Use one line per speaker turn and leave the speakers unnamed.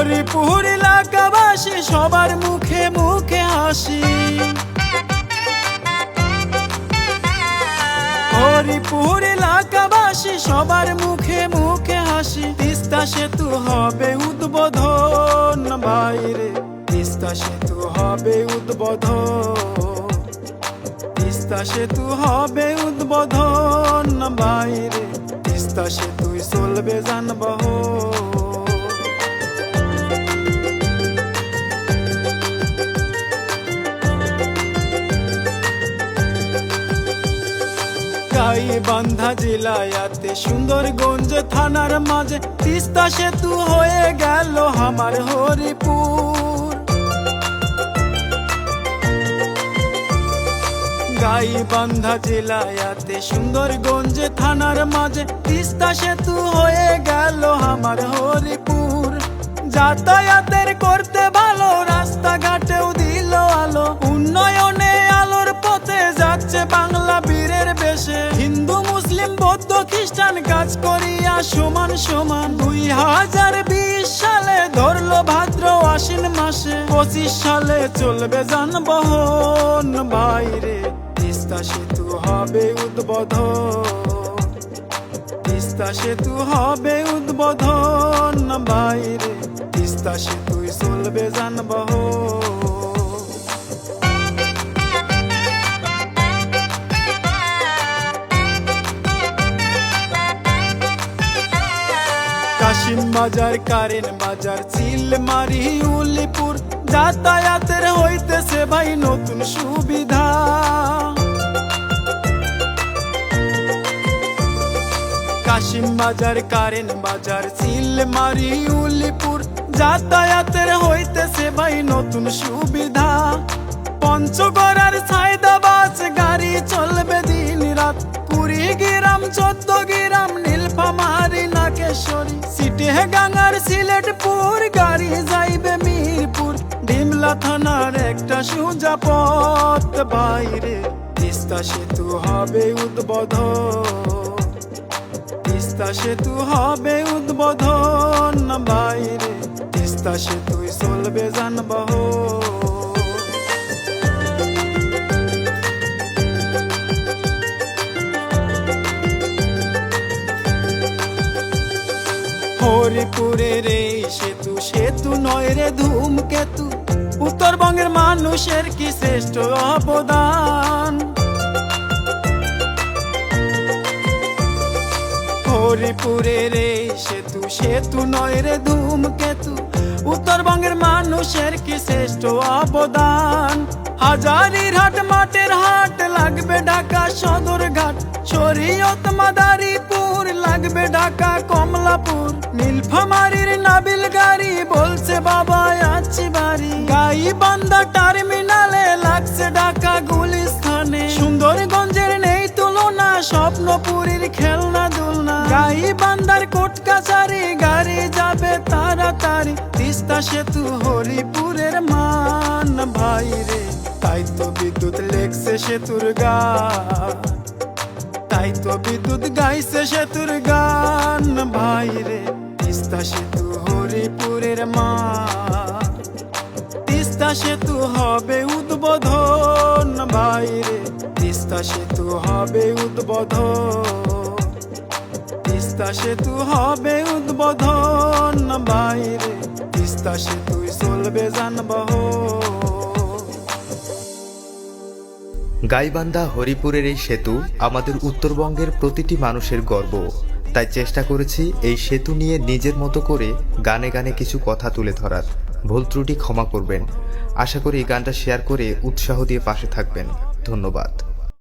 হরিপুর এলাকাবাসী সবার মুখে মুখে হাসি। হরিপুর এলাকাবাসী সবার মুখে মুখে হাসি। তিস্তা সেতু হবে উদ্বোধন বাইরে তিস্তা সেতু হবে উদ্বোধন। তিস্তা সেতু হবে উদ্বোধন বাইরে তিস্তা সেতুই চলবে যানবাহন। গাইবান্ধা জেলায়াতে, সুন্দরগঞ্জ থানার মাঝে তিস্তা সেতু হয়ে গেল আমার হরিপুর। গাইবান্ধা জেলায়াতে, সুন্দরগঞ্জ থানার মাঝে তিস্তা সেতু হয়ে গেল আমার হরিপুর। যাতায়াতের করতে খ্রিস্টান কাজ করিয়া সমান সমান দুই হাজার বিশ সালে ধরলো ভাদ্র আশ্বিন মাসে। পঁচিশ সালে চলবে যানবাহন। বাইরে তিস্তা সেতু হবে উদ্বোধন। তিস্তা সেতু হবে উদ্বোধন। বাইরে তিস্তা সেতুই চলবে যানবাহন। কাশিম বাজার কারেন বাজার, চিলমারি, উলিপুর। যাতায়াতের হইতেছে ভাই নতুন সুবিধা। কাশিম বাজার কারেন বাজার, চিলমারি, উলিপুর। যাতায়াতের হইতেছে ভাই নতুন সুবিধা। পঞ্চগড়ার সাইদাবাস গাড়ি চলবে দিন রাত কুড়ি গ্রাম চোদ্দ গ্রাম ডিমলা থানার একটা সুজা পথ বাইরে। তিস্তা সেতু হবে উদ্বোধন। তিস্তা সেতু হবে উদ্বোধন বাইরে। তিস্তা সেতুই চলবে যানবাহন। হরিপুরের এই সেতু সেতু নয় রে ধূমকেতু। উত্তরবঙ্গের মানুষের কি শ্রেষ্ঠ অবদান? হরিপুরের এই সেতু সেতু নয় রে ধূমকেতু। উত্তরবঙ্গের মানুষের কি শ্রেষ্ঠ অবদান? হাজারির হাট, মাঠের হাট, লাগবে ঢাকা সদর ঘাট। শরীয়ত মাদারীপুর, লাগবে ঢাকা কমলাপুর। বলছে আছি বাড়ি গাই বান্দা টার্মিনালে লাগছে ঢাকা গুলিস্থানে সুন্দরগঞ্জের নেই তুলনা, স্বপ্নপুরীর খেলনা দোলনা। গাই বান্দার কোট কাছারি গাড়ি যাবে তাড়াতাড়ি। তিস্তা সেতু হরিপুরের মান, ভাই রে, তাই তো বিদ্যুৎ লেগছে সেতুর গা। তাই তো বিদ্যুৎ গাইছে সেতুর গান, ভাই রে, তিস্তা সেতু হরিপুরের মা তিস্তা সেতু হবে উদ্বোধন। বাইরে তিস্তা সেতু হবে উদ্বোধন। তিস্তা সেতু হবে উদ্বোধন। বাইরে তিস্তা সেতুই চলবে যানবাহন।
গাইবান্ধা হরিপুরের এই সেতু আমাদের উত্তরবঙ্গের প্রতিটি মানুষের গর্ব। তাই চেষ্টা করেছি এই সেতু নিয়ে নিজের মতো করে গানে গানে কিছু কথা তুলে ধরার। ভুল ত্রুটি ক্ষমা করবেন। আশা করি গানটা শেয়ার করে উৎসাহ দিয়ে পাশে থাকবেন। ধন্যবাদ।